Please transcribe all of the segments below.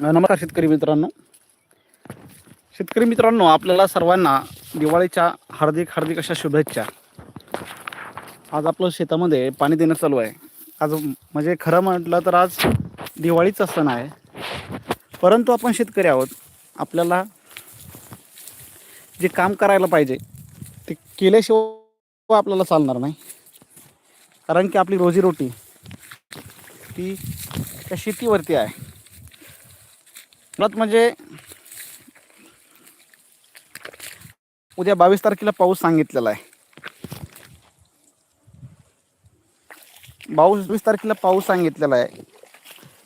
नमस्कार शेतकरी मित्रांनो. शेतकरी मित्रांनो आपल्याला सर्वांना दिवाळीच्या हार्दिक हार्दिक अशा शुभेच्छा. आज आपलं शेतामध्ये पाणी देणं चालू आहे. आज म्हणजे खरं म्हटलं तर आज दिवाळीचा सण आहे. परंतु आपण शेतकरी आहोत. आपल्याला जे काम करायला पाहिजे ते केल्याशिवाय आपल्याला चालणार नाही. कारण की आपली रोजीरोटी ती त्या शेतीवरती आहे. मुळात म्हणजे उद्या बावीस तारखेला पाऊस सांगितलेला आहे. बावीस वीस तारखेला पाऊस सांगितलेला आहे.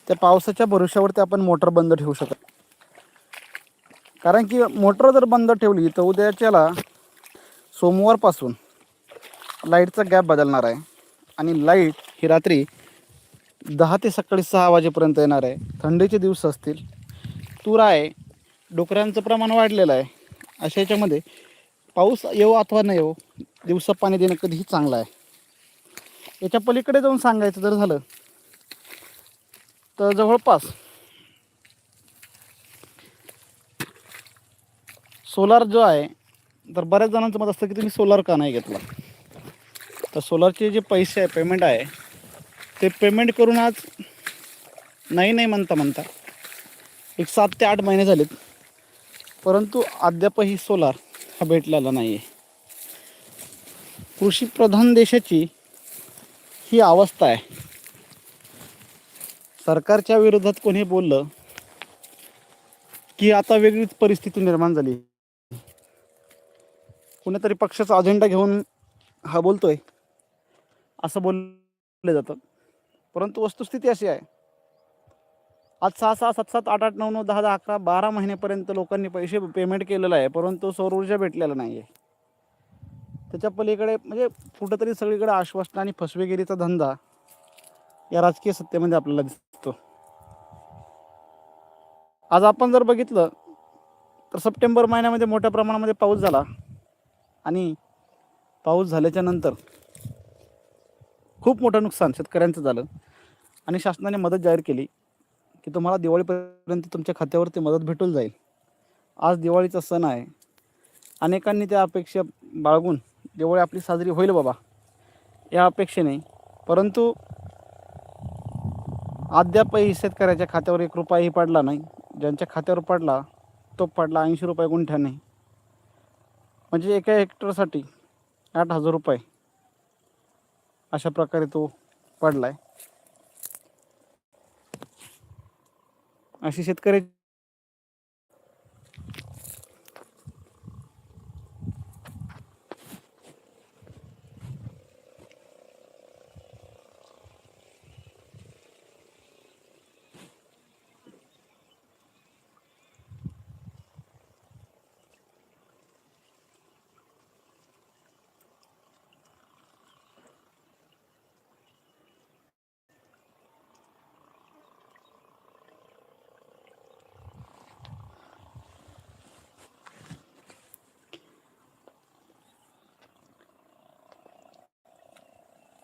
त्या पावसाच्या भरोश्यावरती आपण मोटर बंद ठेवू शकत कारण की मोटर जर बंद ठेवली तर उद्याच्याला सोमवारपासून लाईटचा गॅप बदलणार आहे. आणि लाइट ही रात्री दहा ते सकाळी सहा वाजेपर्यंत येणार आहे. थंडीचे दिवस असतील. तूर आहे डुकरांचं प्रमाण वाढलेलं आहे. अशा याच्यामध्ये पाऊस येवो अथवा न येवो दिवसा पाणी देणं कधीही चांगलं आहे. याच्या पलीकडे जाऊन सांगायचं जर झालं तर जवळपास सोलार जो आहे तर बऱ्याच जणांचं मत असतं की तुम्ही सोलार का नाही घेतला? तर सोलारचे जे पैसे आहे पेमेंट आहे ते पेमेंट करून आज नाही नाही म्हणता म्हणता एक सात ते आठ महिने झालेत. परंतु अद्यापही सोलार हा भेटलेला नाही आहे कृषीप्रधान देशाची ही अवस्था आहे. सरकारच्या विरोधात कोणी बोललं की आता वेगळीच परिस्थिती निर्माण झाली. कुणीतरी पक्षाचा अजेंडा घेऊन हा बोलतोय असं बोललं जातं. परंतु वस्तुस्थिती अशी आहे. आज सहा सहा सात सात आठ आठ नऊ नऊ दहा दहा अकरा बारा महिन्यापर्यंत लोकांनी पैसे पेमेंट केलेलं आहे परंतु सौर ऊर्जा भेटलेला नाही आहे त्याच्या पलीकडे म्हणजे कुठंतरी सगळीकडे आश्वासन आणि फसवेगिरीचा धंदा या राजकीय सत्तेमध्ये आपल्याला दिसतो. आज आपण जर बघितलं तर सप्टेंबर महिन्यामध्ये मोठ्या प्रमाणामध्ये पाऊस झाला आणि पाऊस झाल्याच्यानंतर खूप मोठं नुकसान शेतकऱ्यांचं झालं आणि शासनाने मदत जाहीर केली. की तुम्हाला दिवाळीपर्यंत तुमच्या खात्यावरती मदत भेटून जाईल. आज दिवाळीचा सण आहे. अनेकांनी त्या अपेक्षा बाळगून दिवाळी आपली साजरी होईल बाबा या अपेक्षेने. परंतु अद्यापही शेतकऱ्याच्या खात्यावर एक रुपयाही पडला नाही. ज्यांच्या खात्यावर पडला तो पडला ऐंशी रुपये गुंठ्याने. म्हणजे एका हेक्टरसाठी आठ हजार रुपये अशा प्रकारे तो पडला आहे अशी शेतकरी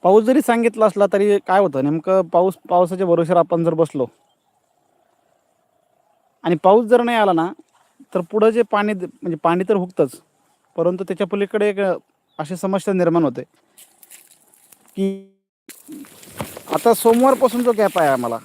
पाऊस जरी सांगितला असला तरी काय होतं? नेमकं पाऊस पावसाच्या भरोश्यावर आपण जर बसलो आणि पाऊस जर नाही आला ना तर पुढं जे पाणी म्हणजे पाणी तर हुकतंच. परंतु त्याच्या पलीकडे एक अशी समस्या निर्माण होते की आता सोमवारपासून जो गॅप आहे आम्हाला